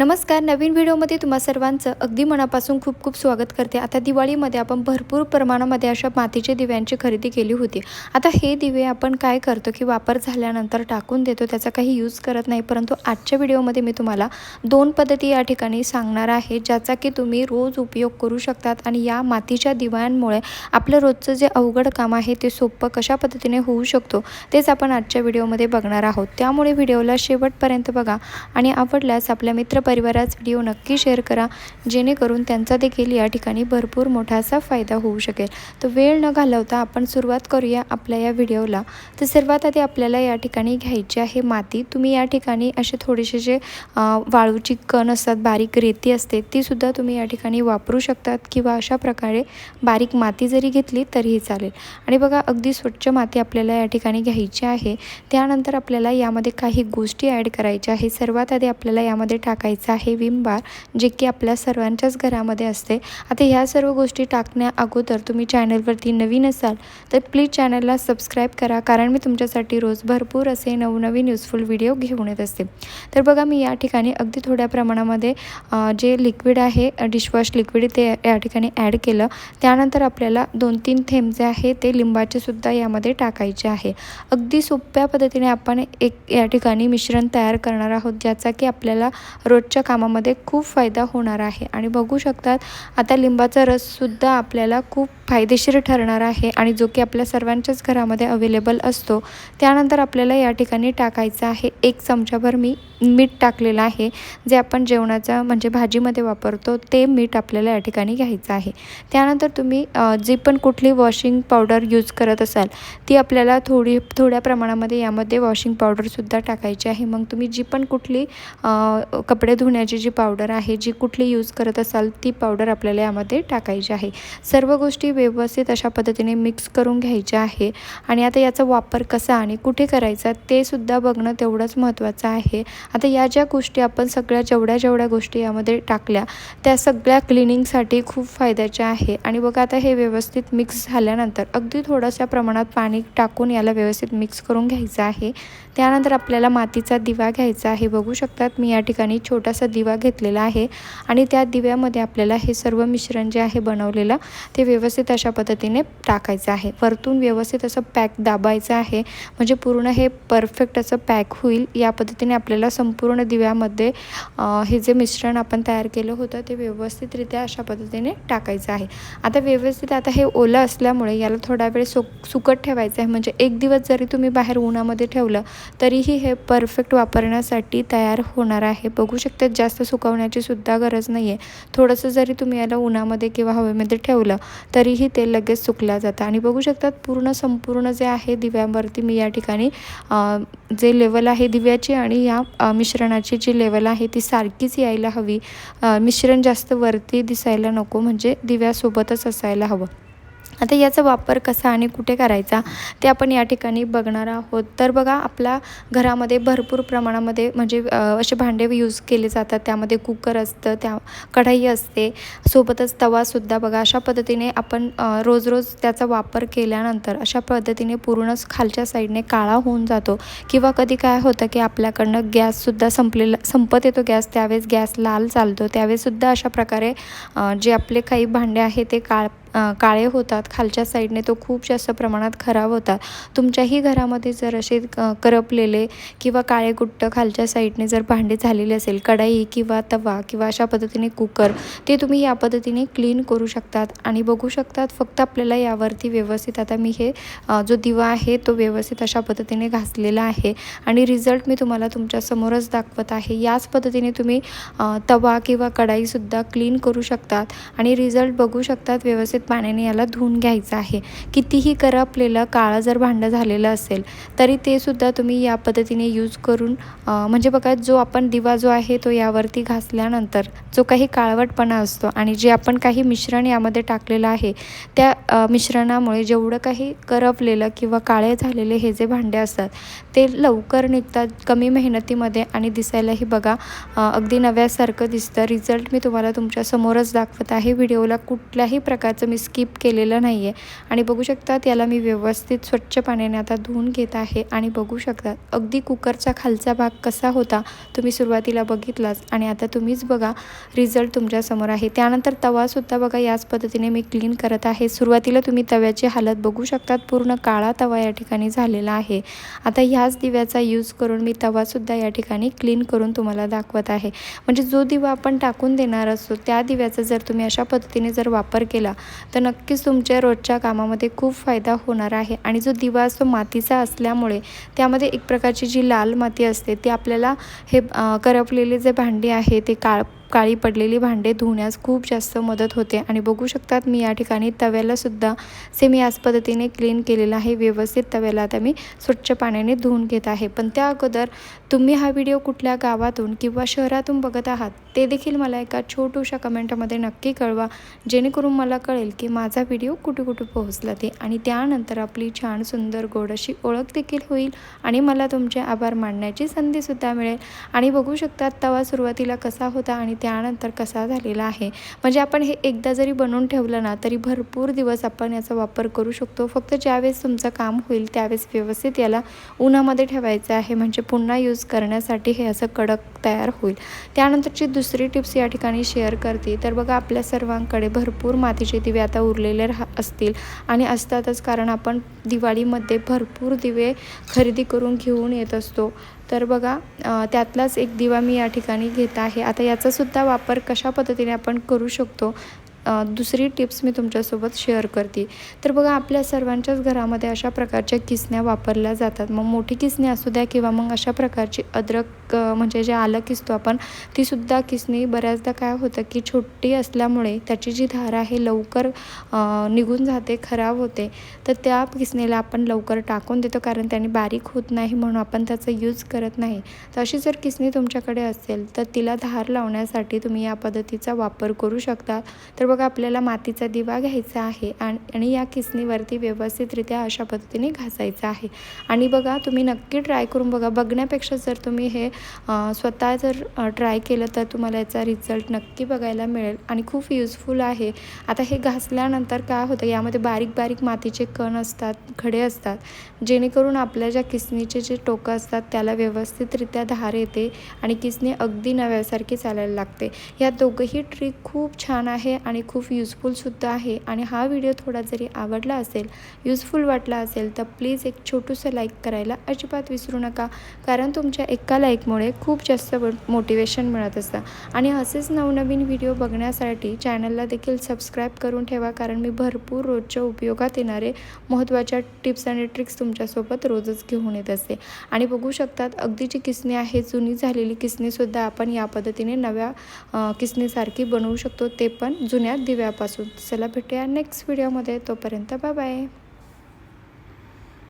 नमस्कार नवीन व्हिडिओमध्ये तुम्हा सर्वांचं अगदी मनापासून खूप खूप स्वागत करते. आता दिवाळीमध्ये आपण भरपूर प्रमाणामध्ये अशा मातीच्या दिव्यांची खरेदी केली होती. आता हे दिवे आपण काय करतो की वापर झाल्यानंतर टाकून देतो त्याचा काही यूज करत नाही. परंतु आजच्या व्हिडिओमध्ये मी तुम्हाला दोन पद्धती या ठिकाणी सांगणार आहे ज्याचा की तुम्ही रोज उपयोग करू शकतात आणि या मातीच्या दिव्यांमुळे आपलं रोजचं जे अवघड काम आहे ते सोपं कशा पद्धतीने होऊ शकतो तेच आपण आजच्या व्हिडिओमध्ये बघणार आहोत. त्यामुळे व्हिडिओला शेवटपर्यंत बघा आणि आवडल्यास आपल्या मित्र मित्रपरिवारात व्हिडिओ नक्की शेअर करा जेणेकरून त्यांचा देखील या ठिकाणी भरपूर मोठा असा फायदा होऊ शकेल. तर वेळ न घालवता आपण सुरुवात करूया आपल्या या व्हिडिओला. तर सर्वात आधी आपल्याला या ठिकाणी घ्यायची आहे माती. तुम्ही या ठिकाणी असे थोडेसे जे वाळूची कण असतात बारीक रेती असते तीसुद्धा तुम्ही या ठिकाणी वापरू शकतात किंवा अशा प्रकारे बारीक माती जरी घेतली तरीही चालेल. आणि बघा अगदी स्वच्छ माती आपल्याला या ठिकाणी घ्यायची आहे. त्यानंतर आपल्याला यामध्ये काही गोष्टी ॲड करायच्या आहे सर्वात आधी आपल्याला यामध्ये टाकायचं आहे विम बार जे की आपल्या सर्वांच्याच घरामध्ये असते. आता ह्या सर्व गोष्टी टाकण्या अगोदर तुम्ही चॅनलवरती नवीन असाल तर प्लीज चॅनलला सबस्क्राईब करा कारण मी तुमच्यासाठी रोज भरपूर असे नवनवीन युजफुल व्हिडिओ घेऊन येत असते. तर बघा मी या ठिकाणी अगदी थोड्या प्रमाणामध्ये जे लिक्विड आहे डिशवॉश लिक्विड ते या ठिकाणी ॲड केलं. त्यानंतर आपल्याला दोन तीन थेंब जे आहे ते लिंबाचे सुद्धा यामध्ये टाकायचे आहे. अगदी सोप्या पद्धतीने आपण एक या ठिकाणी मिश्रण तयार करणार आहोत ज्याचा की आपल्याला रोज रोजच्या कामामध्ये खूप फायदा होणार आहे. आणि बघू शकतात आता लिंबाचा रससुद्धा आपल्याला खूप फायदेशीर ठरणार आहे आणि जो की आपल्या सर्वांच्याच घरामध्ये अवेलेबल असतो त्यानंतर आपल्याला या ठिकाणी टाकायचं आहे. एक चमचाभर मी मीठ टाकलेलं आहे जे आपण जेवणाचा म्हणजे भाजीमध्ये वापरतो ते मीठ आपल्याला या ठिकाणी घ्यायचं आहे. त्यानंतर तुम्ही जी पण कुठली वॉशिंग पावडर यूज करत असाल ती आपल्याला थोडी थोड्या प्रमाणामध्ये यामध्ये वॉशिंग पावडरसुद्धा टाकायची आहे. मग तुम्ही जी पण कुठली कपडे धुण्याची जी पावडर आहे जी कुठली यूज करत असाल ती पावडर आपल्याला यामध्ये टाकायची आहे. सर्व गोष्टी व्यवस्थित अशा पद्धतीने मिक्स करून घ्यायचे आहे. आणि आता याचा वापर कसा आणि कुठे करायचा ते सुद्धा बघणं तेवढंच महत्त्वाचं आहे. आता या ज्या गोष्टी आपण सगळ्या जेवढ्या जेवढ्या गोष्टी यामध्ये टाकल्या त्या सगळ्या क्लिनिंगसाठी खूप फायद्याच्या आहे. आणि बघा आता हे व्यवस्थित मिक्स झाल्यानंतर अगदी थोड्याशा प्रमाणात पाणी टाकून याला व्यवस्थित मिक्स करून घ्यायचं आहे. त्यानंतर आपल्याला मातीचा दिवा घ्यायचा आहे. बघू शकतात मी या ठिकाणी छोटासा दिवा घेतलेला आहे. आणि त्या दिव्यामध्ये आपल्याला हे सर्व मिश्रण जे आहे बनवलेलं ते व्यवस्थित अशा पद्धतीने टाकायचं आहे. वरतून व्यवस्थित असं पॅक दाबायचं आहे. म्हणजे पूर्ण हे परफेक्ट असं पॅक होईल. या पद्धतीने आपल्याला संपूर्ण दिव्यामध्ये हे जे मिश्रण आपण तयार केलं होतं ते व्यवस्थितरित्या अशा पद्धतीने टाकायचं आहे. आता व्यवस्थित आता हे ओलं असल्यामुळे याला थोडा वेळ सुक सुकट ठेवायचं आहे. म्हणजे एक दिवस जरी तुम्ही बाहेर उन्हामध्ये ठेवलं तरीही हे परफेक्ट वापरण्यासाठी तयार होणार आहे. बघू शकतात जास्त सुकवण्याची सुद्धा गरज नाही आहे थोडंसं जरी तुम्ही याला उन्हामध्ये किंवा हवेमध्ये ठेवलं तरीही ते लगेच सुकलं जातं आणि बघू शकतात पूर्ण संपूर्ण जे आहे दिव्यावरती मी या ठिकाणी जे लेवल आहे दिव्याची आणि या मिश्रणाची जी लेवल आहे ती सारखीच यायला हवी. मिश्रण जास्त वरती दिसायला नको म्हणजे दिव्यासोबतच असायला हवं. आता याचा वापर कसा आणि कुठे करायचा ते आपण या ठिकाणी बघणार आहोत. तर बघा आपल्या घरामध्ये भरपूर प्रमाणामध्ये म्हणजे असे भांडे यूज केले जातात. त्यामध्ये कुकर असतं त्या कढाई असते सोबतच तवासुद्धा बघा. अशा पद्धतीने आपण रोज रोज त्याचा वापर केल्यानंतर अशा पद्धतीने पूर्णच खालच्या साईडने काळा होऊन जातो. किंवा कधी काय होतं की आपल्याकडनं गॅससुद्धा संपलेला संपत येतो गॅस. त्यावेळेस गॅस लाल चालतो. त्यावेळेससुद्धा अशा प्रकारे जे आपले काही भांडे आहे ते काळ काळे होतात खालच्या साईडने तो खूप जास्त प्रमाणात खराब होतात. तुमच्याही घरामध्ये जर असे करपलेले किंवा काळे गुट्ट खालच्या साईडने जर भांडे झालेले असेल कढाई किंवा तवा किंवा अशा पद्धतीने कुकर ते तुम्ही या पद्धतीने क्लीन करू शकतात. आणि बघू शकतात फक्त आपल्याला यावरती व्यवस्थित आता मी हे जो दिवा आहे तो व्यवस्थित अशा पद्धतीने घासलेला आहे. आणि रिझल्ट मी तुम्हाला तुमच्या समोरच दाखवत आहे. याच पद्धतीने तुम्ही तवा किंवा कढाईसुद्धा क्लीन करू शकतात. आणि रिझल्ट बघू शकतात व्यवस्थित पाण्याने याला धुवून घ्यायचं आहे. कितीही करपलेलं काळं जर भांडं झालेलं असेल तरी ते सुद्धा तुम्ही या पद्धतीने यूज करून म्हणजे बघा जो आपण दिवा जो आहे तो यावरती घासल्यानंतर जो काही काळवटपणा असतो आणि जे आपण काही मिश्रण यामध्ये टाकलेलं आहे त्या मिश्रणामुळे जेवढं काही करपलेलं किंवा काळे झालेले हे जे भांडे असतात ते लवकर निघतात कमी मेहनतीमध्ये आणि दिसायलाही बघा अगदी नव्यासारखं दिसतं. रिझल्ट मी तुम्हाला तुमच्या समोरच दाखवत आहे. व्हिडिओला कुठल्याही प्रकारचं मी स्किप केलेलं नाही आहे आणि बघू शकतात याला मी व्यवस्थित स्वच्छ पाण्याने आता धुवून घेत आहे. आणि बघू शकतात अगदी कुकरचा खालचा भाग कसा होता तुम्ही सुरुवातीला बघितलाच. आणि आता तुम्हीच बघा रिझल्ट तुमच्यासमोर आहे. त्यानंतर तवासुद्धा बघा याच पद्धतीने मी क्लीन करत आहे. सुरुवातीला तुम्ही तव्याची हालत बघू शकतात. पूर्ण काळा तवा या ठिकाणी झालेला आहे. आता ह्याच दिव्याचा यूज करून मी तवासुद्धा या ठिकाणी क्लीन करून तुम्हाला दाखवत आहे. म्हणजे जो दिवा आपण टाकून देणार असतो त्या दिव्याचा जर तुम्ही अशा पद्धतीने जर वापर केला तर नक्कीच तुमच्या रोजच्या कामामध्ये खूप फायदा होणार आहे. आणि जो दिवा असतो मातीचा असल्यामुळे त्यामध्ये एक प्रकारची जी लाल माती असते ती आपल्याला हे करपलेले जे भांडी आहे ते काळ काळी पडलेली भांडे धुण्यास खूप जास्त मदत होते. आणि बघू शकतात मी या ठिकाणी तव्यालासुद्धा सेम याच पद्धतीने क्लीन केलेलं आहे. व्यवस्थित तव्याला आता मी स्वच्छ पाण्याने धुवून घेत आहे. पण त्या अगोदर तुम्ही हा व्हिडिओ कुठल्या गावातून किंवा शहरातून बघत आहात ते देखील मला एका छोटूशा कमेंटमध्ये नक्की कळवा. जेणेकरून मला कळेल की माझा व्हिडिओ कुठे कुठे पोहोचला ते. आणि त्यानंतर आपली छान सुंदर गोड अशी ओळख देखील होईल आणि मला तुमचे आभार मानण्याची संधीसुद्धा मिळेल. आणि बघू शकतात तवा सुरुवातीला कसा होता आणि त्यानंतर कसा झालेला आहे. म्हणजे आपण हे एकदा जरी बनवून ठेवलं ना तरी भरपूर दिवस आपण याचा वापर करू शकतो. फक्त ज्यावेळेस तुमचं काम होईल त्यावेळेस व्यवस्थित याला उन्हामध्ये ठेवायचं आहे. म्हणजे पुन्हा यूज करण्यासाठी हे असं कडक तयार होईल. त्यानंतरची दुसरी टिप्स या ठिकाणी शेअर करते. तर बघा आपल्या सर्वांकडे भरपूर मातीचे दिवे आता उरलेले राह असतील. आणि असतातच कारण आपण दिवाळीमध्ये भरपूर दिवे खरेदी करून घेऊन येत असतो. तर बघा त्यातलाच एक दिवा मी या ठिकाणी घेत आहे. आता याचासुद्धा वापर कशा पद्धतीने आपण करू शकतो? दुसरी टिप्स मी तुमच्यासोबत शेअर करते. तर बघा आपल्या सर्वांच्याच घरामध्ये अशा प्रकारच्या किसण्या वापरल्या जातात. मग मोठी किसणी असू द्या किंवा मग अशा प्रकारची अद्रक म्हणजे जे आलं किसतो आपण तीसुद्धा किसणी बऱ्याचदा काय होतं की छोटी असल्यामुळे त्याची जी धार आहे लवकर निघून जाते खराब होते. तर त्या किसणीला आपण लवकर टाकून देतो कारण त्याने बारीक होत नाही म्हणून आपण त्याचा यूज करत नाही. तर अशी जर किसणी तुमच्याकडे असेल तर तिला धार लावण्यासाठी तुम्ही या पद्धतीचा वापर करू शकता. तर बघा आपल्याला मातीचा दिवा घ्यायचा आहे आणि आणि या किसणीवरती व्यवस्थितरित्या अशा पद्धतीने घासायचं आहे. आणि बघा तुम्ही नक्की ट्राय करून बघा. बघण्यापेक्षा जर तुम्ही हे स्वतः जर ट्राय केलं तर तुम्हाला याचा रिझल्ट नक्की बघायला मिळेल आणि खूप युजफुल आहे. आता हे घासल्यानंतर काय होतं? यामध्ये बारीक बारीक मातीचे कण असतात खडे असतात. जेणेकरून आपल्या ज्या किसनीचे जे टोकं असतात त्याला व्यवस्थितरित्या धार येते आणि किसणी अगदी नव्यासारखी चालायला लागते. या दोघंही ट्रिक खूप छान आहे आणि खूप युजफुलसुद्धा आहे. आणि हा व्हिडिओ थोडा जरी आवडला असेल युजफुल वाटला असेल तर प्लीज एक छोटूसं लाईक करायला अजिबात विसरू नका. कारण तुमच्या एका लाईकमुळे खूप जास्त मोटिवेशन मिळत असतं. आणि असेच नवनवीन व्हिडिओ बघण्यासाठी चॅनलला देखील सबस्क्राईब करून ठेवा. कारण मी भरपूर रोजच्या उपयोगात येणारे महत्त्वाच्या टिप्स आणि ट्रिक्स तुमच्यासोबत रोजच घेऊन येत असते. आणि बघू शकतात अगदी जी किसणी आहे जुनी झालेली किसणीसुद्धा आपण या पद्धतीने नव्या किसणीसारखी बनवू शकतो ते पण जुन्या दिव्यापासून. चला भेटूया नेक्स्ट व्हिडिओमध्ये तोपर्यंत बाय बाय